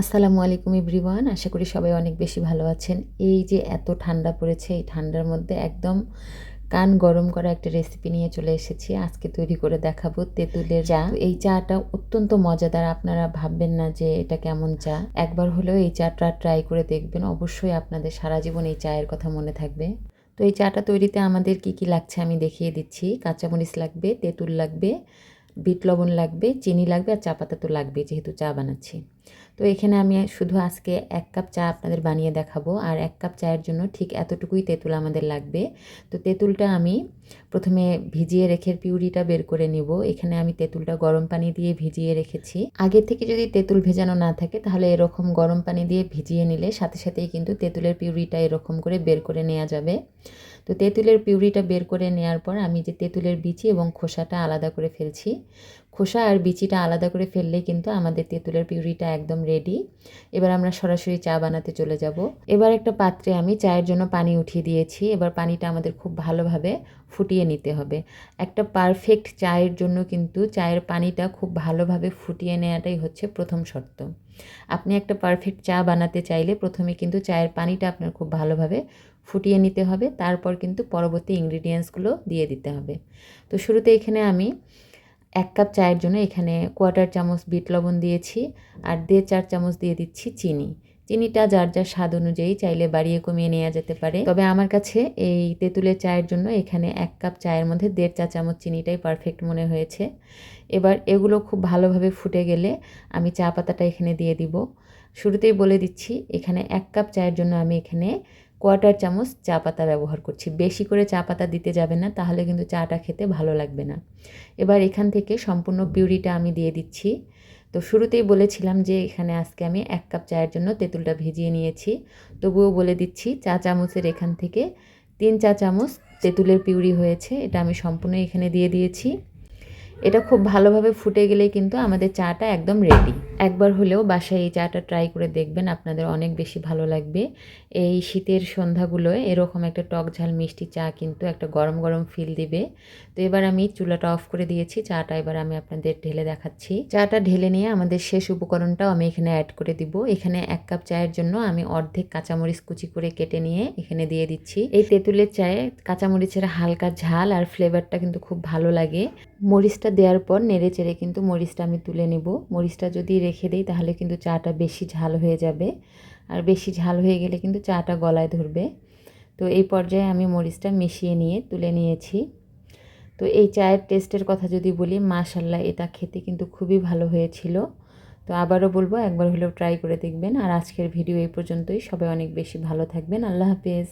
আসসালামু আলাইকুম এভরিওয়ান, আশা করি সবাই অনেক বেশি ভালো আছেন। এই যে এত ঠান্ডা পড়েছে, এই ঠান্ডার মধ্যে একদম কান গরম করা একটা রেসিপি নিয়ে চলে এসেছি। আজকে তৈরি করে দেখাবো তেঁতুলের চা। এই চাটা অত্যন্ত মজাদার, আপনারা ভাববেন না যে এটা কেমন চা। একবার হলেও এই চাটা ট্রাই করে দেখবেন, অবশ্যই আপনাদের সারা জীবন এই চায়ের কথা মনে থাকবে। তো এই চাটা তৈরিতে আমাদের কি কি লাগছে আমি দেখিয়ে দিচ্ছি। কাঁচামরিচ লাগবে, তেঁতুল লাগবে, বিট লবণ লাগবে, চিনি লাগবে আর চা পাতা তো লাগবে যেহেতু চা বানাচ্ছি। তো এখানে আমি শুধু আজকে এক কাপ চা আপনাদের বানিয়ে দেখাবো। আর এক কাপ চায়ের জন্য ঠিক এতটুকুই তেঁতুল আমাদের লাগবে। তো তেঁতুলটা আমি প্রথমে ভিজিয়ে রেখে পিউরিটা বের করে নিব। এখানে আমি তেঁতুলটা গরম পানি দিয়ে ভিজিয়ে রেখেছি। আগে থেকে যদি তেঁতুল ভেজানো না থাকে তাহলে এরকম গরম পানি দিয়ে ভিজিয়ে নিলে সাথে সাথেই কিন্তু তেঁতুলের পিউরিটা এরকম করে বের করে নেওয়া যাবে। তো তেঁতুলের পিউরিটা বের করে নেওয়ার পর আমি যে তেঁতুলের বিচি এবং খোসাটা আলাদা করে ফেলছি খোসা আর বিচিটা আলাদা করে ফেললে কিন্তু আমাদের তেঁতুলের পিউরিটা একদম রেডি এবার আমরা সরাসরি চা বানাতে চলে যাব। এবার একটা পাত্রে আমি চায়ের জন্য পানি উঠিয়ে দিয়েছি। এবার পানিটা আমাদের খুব ভালোভাবে ফুটিয়ে নিতে হবে। একটা পারফেক্ট চায়ের জন্য কিন্তু চায়ের পানিটা খুব ভালোভাবে ফুটিয়ে নেওয়াটাই হচ্ছে প্রথম শর্ত। আপনি একটা পারফেক্ট চা বানাতে চাইলে প্রথমে কিন্তু চায়ের পানিটা আপনার খুব ভালোভাবে ফুটিয়ে নিতে হবে। তারপর কিন্তু পরবর্তী ইনগ্রিডিয়েন্টসগুলো দিয়ে দিতে হবে। তো শুরুতে এখানে আমি এক কাপ চায়ের জন্য এখানে কোয়ার্টার চামচ বিট লবণ দিয়েছি আর দেড় চার চামচ দিয়ে দিচ্ছি চিনি। চিনিটা যার যার স্বাদ অনুযায়ী চাইলে বাড়িয়ে কমিয়ে নেওয়া যেতে পারে। তবে আমার কাছে এই তেঁতুলের চায়ের জন্য এখানে এক কাপ চায়ের মধ্যে দেড় চা চামচ চিনিটাই পারফেক্ট মনে হয়েছে। এবার এগুলো খুব ভালোভাবে ফুটে গেলে আমি চা পাতাটা এখানে দিয়ে দিব। শুরুতেই বলে দিচ্ছি, এখানে এক কাপ চায়ের জন্য আমি এখানে কোয়ার্টার চামচ চা পাতা ব্যবহার করছি। বেশি করে চা পাতা দিতে যাবে না, তাহলে কিন্তু চাটা খেতে ভালো লাগবে না। এবার এখান থেকে সম্পূর্ণ পিউরিটা আমি দিয়ে দিচ্ছি। তো শুরুতেই বলেছিলাম যে এখানে আজকে আমি এক কাপ চায়ের জন্য তেঁতুলটা ভিজিয়ে নিয়েছি। তবুও বলে দিচ্ছি, চা চামচের এখান থেকে তিন চা চামচ তেঁতুলের পিউরি হয়েছে, এটা আমি সম্পূর্ণ এখানে দিয়ে দিয়েছি। এটা খুব ভালোভাবে ফুটে গেলেই কিন্তু আমাদের চাটা একদম রেডি একবার হলেও বাসায় এই চাটা ট্রাই করে দেখবেন, আপনাদের অনেক বেশি ভালো লাগবে। এই শীতের সন্ধ্যাগুলোয় এরকম একটা টক ঝাল মিষ্টি চা কিন্তু একটা গরম গরম ফিল দিবে। তো এবার আমি চুলাটা অফ করে দিয়েছি, চাটা এবার আমি আপনাদের ঢেলে দেখাচ্ছি। চাটা ঢেলে নিয়ে আমাদের শেষ উপকরণটাও আমি এখানে অ্যাড করে দিব। এখানে এক কাপ চায়ের জন্য আমি অর্ধেক কাঁচামরিচ কুচি করে কেটে নিয়ে এখানে দিয়ে দিচ্ছি। এই তেঁতুলের চায়ে কাঁচামরিচের হালকা ঝাল আর ফ্লেভারটা কিন্তু খুব ভালো লাগে। মরিচটা দেওয়ার পর নেড়ে চেড়ে কিন্তু মরিচটা আমি তুলে নেব। মরিচটা যদি রেখে দিই তাহলে কিন্তু চাটা বেশি ঝাল হয়ে যাবে। আর বেশি ঝাল হয়ে গেলে কিন্তু চাটা গলায় ধরবে। তো এই পর্যায়ে আমি মরিচটা মিশিয়ে নিয়ে তুলে নিয়েছি। তো এই চায়ের টেস্টের কথা যদি বলি মাশাল্লাহ এটা খেতে কিন্তু খুবই ভালো হয়েছিল। তো আবারও বলব, একবার হলেও ট্রাই করে দেখবেন। আর আজকের ভিডিও এই পর্যন্তই। সবাই অনেক বেশি ভালো থাকবেন। আল্লাহ হাফেজ।